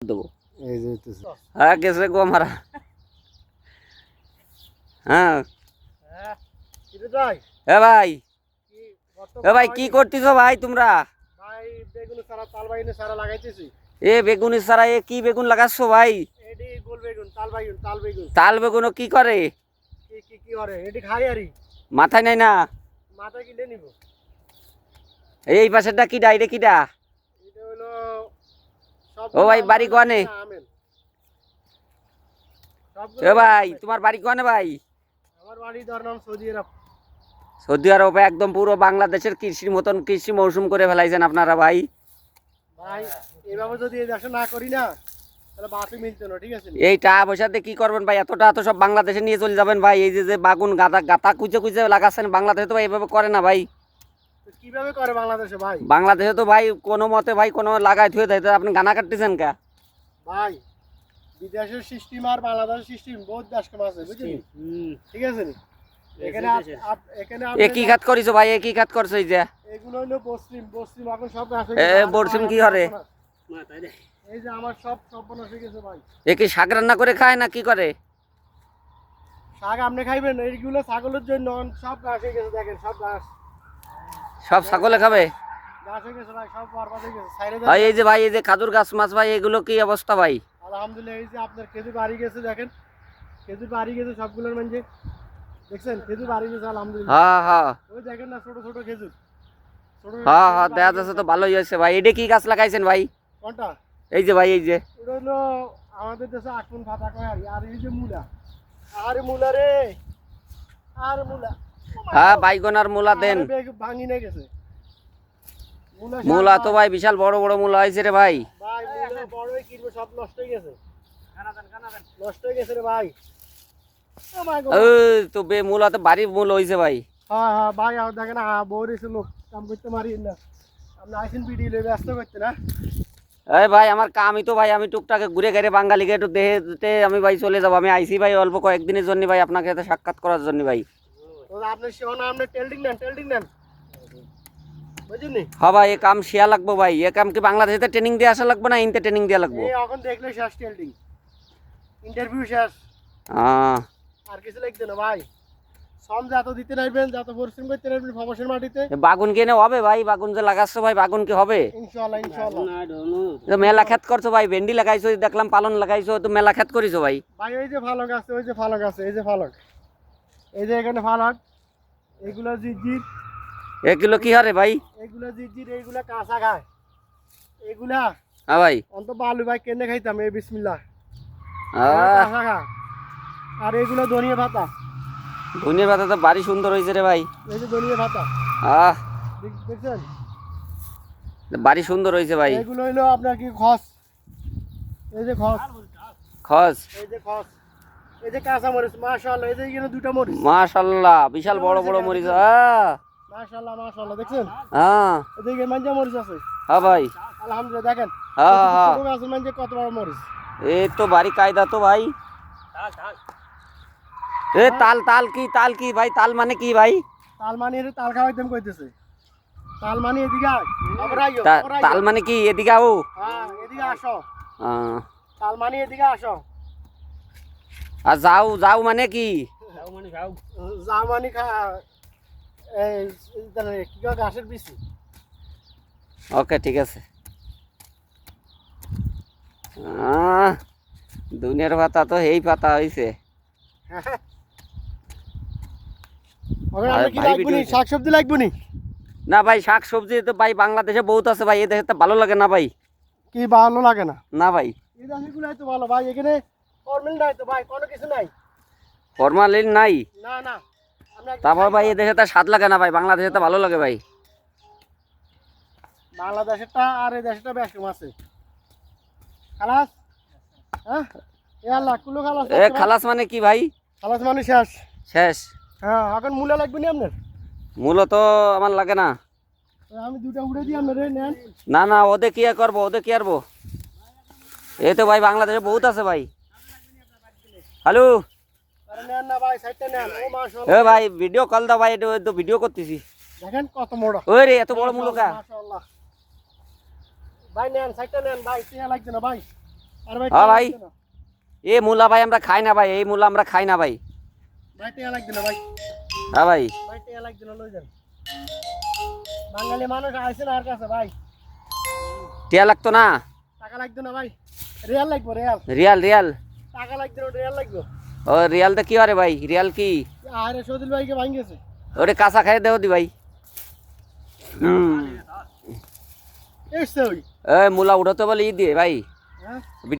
দেবো। হ্যাঁ গেছে গো হ্যাঁ। ভাই এ ভাই। কি এ ভাই কি করতেছো ভাই তোমরা? এ বেগুনের সারা এ কি বেগুন লাগাচ্ছ ভাই? তাল বেগুন কি করে? কি কি কি মাথায় নাই না এই পাশেরটা কিডা এটা কিডা? এটা হলো সব ও ভাই, বাড়ি এ ভাই তোমার বাড়ি কোয়ানে ভাই? আমার বাড়ি ধর সৌদি আরব। সৌদি আরবে একদম পুরো বাংলাদেশের কৃষির মতন কৃষি মৌসুম করে ফেলাইছেন আপনারা ভাই। ভাই এভাবে যদি এই না করি না টাকা পয়সাতে কি করবেন ভাই? এতটা তো সব বাংলাদেশে নিয়ে চলে যাবেন ভাই। এই যে বাগুন গাদা গাতা কুচে কুচে লাগাচ্ছেন বাংলাদেশে তো ভাই এভাবে করে না ভাই। কীভাবে করে বাংলাদেশে ভাই? বাংলাদেশে তো ভাই কোনো মতে ভাই কোনো লাগাই থুয়ে দেয় আপনি গানা কাটতেছেন কা? ভাই বিদেশের সিস্টেম আর বাংলাদেশের সিস্টেম বহুত দেশ কম আছে বুঝলি ঠিক আছে নি? এখানে এখানে এ আপনি- কি খাত করিছো ভাই? এ কি খাত করছ এই যে? এগুলো হলো পশ্চিম পশ্চিম এখন সব গাছ এ, পশ্চিম কি করে? এই যে আমার সব সব বনস হয়ে গেছে ভাই। এ কি শাক রান্না করে খায় না কি করে? শাক আপনি খাইবেন এইগুলো ছাগলের জন্য সব গাছ হয়ে গেছে দেখেন সব গাছ সব ছাগলে খাবে? গাছ গেছে ভাই এই যে ভাই এই যে খাজুর গাছ মাছ ভাই এগুলো কি অবস্থা ভাই? আলহামদুলিল্লাহ এই যে আপনার খেজুর বাড়ি গেছে দেখেন। খেজুর বাড়ি গেছে সবগুলোর মানে দেখছেন? খেজুর বাড়ি গেছে আলহামদুলিল্লাহ। হ্যাঁ হ্যাঁ ওই দেখেন না ছোট ছোট খেজুর। হ্যাঁ হ্যাঁ দেখা যাচ্ছে তো ভালোই হয়েছে ভাই। এটা কি গাছ লাগাইছেন ভাই? কোনটা? এই যে ভাই এই যে। ওটা হলো আমাদের দেশে আটকুন ভাতা কয় আর এই যে মূলা। আর মূলা রে আর মূলা। হ্যাঁ বাইগন আর মূলা দেন মূলা তো ভাই। বিশাল বড় বড় মূলা হয়েছে রে ভাই। ভাই মূলা বড়ই কিনবো সব নষ্ট গেছে। নষ্ট গেছে রে ভাই। ও my God। এই তো বে মূলা তো বাড়ি মূল হয়েছে ভাই। হ্যাঁ হ্যাঁ ভাই আর দেখেন বউর এসে লোক কাম করতে পারি না। আপনি আইসেন ভিডিও লয়ে ব্যস্ত করতে না। এই ভাই আমার কামই তো ভাই আমি টুকটাকে ঘুরে ঘেরে বাঙালিকে একটু দেখে আমি ভাই চলে যাব। আমি আইসি ভাই অল্প কয়েকদিনের জন্য ভাই আপনাকে সাক্ষাৎ করার জন্য ভাই। আপনি শিওনা আপনি টেল্ডিং নেন টেল্ডিং নেন। হ্যাঁ ভাই এ কাম শিয়া লাগবো ভাই। এ কাম কি বাংলাদেশে ট্রেনিং দিয়ে আসা লাগবে না ইনতে ট্রেনিং দিয়ে লাগবো? এখন দেখলে শেষ টেল্ডিং। ইন্টারভিউ শেষ। আহ, আর কিছু লিখতে না ভাই। সম যত দিতে নাইবেন যত পরিশ্রম করতে নাইবেন ফবসের মাটিতে। বাগুন কি এনে হবে ভাই বাগুন যে লাগাচ্ছ ভাই বাগুন কি হবে? ইনশাআল্লাহ ইনশাআল্লাহ। মেলা খেত করছ ভাই ভেন্ডি লাগাইছো দেখলাম পালন লাগাইছো তো মেলা খেত করিছো ভাই। ভাই ওই যে ফালক আছে ওই যে ফালক আছে এই যে ফালক। এই যে এখানে ফালক এগুলো জিজির এ কিলো কি হারে ভাই? এগুলো জিজির এইগুলা কাঁচা খায় এগুলা হ্যাঁ ভাই। অন্ত বালু ভাই কেনে খাইতাম এই বিসমিল্লা আহ, কাঁচা খা আর এগুলো ধনিয়া পাতা। ধনিয়ার পাতা তো বাড়ি সুন্দর হয়েছে রে ভাই। এই যে ধনিয়া পাতা। আহ। দেখ- দেখছেন? বাড়ি সুন্দর হয়েছে ভাই। এগুলো হইল আপনার কি খস? এই যে খস। খস? এই যে খস। এই যে কাঁচা মরিচ মাশাআল্লাহ এই যে এখানে দুটো মরিচ। বিশাল বড় বড় মরিচ আহ, মাশাআল্লাহ মাশাআল্লাহ দেখছেন? হ্যাঁ। এদিকে মাঞ্জা মরিচ আছে। হ্যাঁ ভাই। আলহামদুলিল্লাহ দেখেন হ্যাঁ হ্যাঁ হ্যাঁ। ছোট গাছের মাঝে কত বড় মরিচ। এই তো বাড়ি কায়দা তো ভাই। এ তাল তাল কি তাল কি ভাই? তাল মানে কি ভাই? তালমানি এর তাল খাওয়াইতাম কইতেছে। তালমানি এদিকে আবার আইও তা- আবার আইও। তাল মানে কি? এদিকে আও। হ্যাঁ এদিকে আসো। আহ, তালমানি এদিকে আসো। আর যাও যাও মানে কি? জামানি খা এই এই কি ঘাসের বিচি ওকে ঠিক আছে। দুনিয়ার পাতা তো এই পাতা ভিডিও- শাকসবজি লাগবো নি? না ভাই শাক সবজি তো ভাই বাংলাদেশে বহুত আছে ভাই এ দেশে তো ভালো লাগে না ভাই। কি ভালো লাগে না? না ভাই। এই দাসগুলাই তো ভালো। ভাই এখানে ফর্মেল নাই তো ভাই কোনো কিছু নাই। ফরমালিন নাই? না না। তারপর ভাই এ দেশে তো স্বাদ লাগে না ভাই বাংলাদেশে তো ভালো লাগে ভাই। বাংলাদেশেরটা আর এই দেশেরটা বেশ কম আছে। খালাস? হ্যাঁ? এ আল্লাহ কুলো খালাস এ খালাস মানে কি ভাই? খালাস মানে শেষ। শেষ। হ্যাঁ এখন মূলা লাগবে নি আপনার? মূলত আমার লাগে না। আমি দুটা উড়ে দিই আপনার নেন। না না ওদের কি আর করব ওদের কি আরবো এই তো ভাই বাংলাদেশে বহুত আছে ভাই। হ্যালো? এ ভাই ভিডিও কল দাও ভাই এটা তো ভিডিও করতেছি। দেখেন কত মোড়া। ওই রে এত বড় মূলকা মাশাআল্লাহ। ভাই নেন সাইডটা নেন। ভাই টিয়া লাগছে না ভাই। আর ভাই হ্যাঁ ভাই। এ মূলা ভাই আমরা খাই না ভাই এই মূলা আমরা খাই না ভাই। ভাই টিয়া লাগবে না ভাই। হ্যাঁ ভাই। ভাই টিয়া লাগবে না লই যান। বাঙালি মানুষ আইছে না আর কাছে ভাই। টিয়া লাগতো না? টাকা লাগবে না ভাই। রিয়াল লাগবে রিয়াল। Real Real. টাকা লাগবে না রিয়াল লাগবে? ও রিয়ালটা কি আরে ভাই? রিয়াল কি? আরে সদিল ভাইকে ভাঙ্গেছে ওরে কাঁচা খাই দেও দি ভাই। হুম। এসছে ওই। এ মূলা উঠাতে বলে ই দিয়ে ভাই। হ্যাঁ?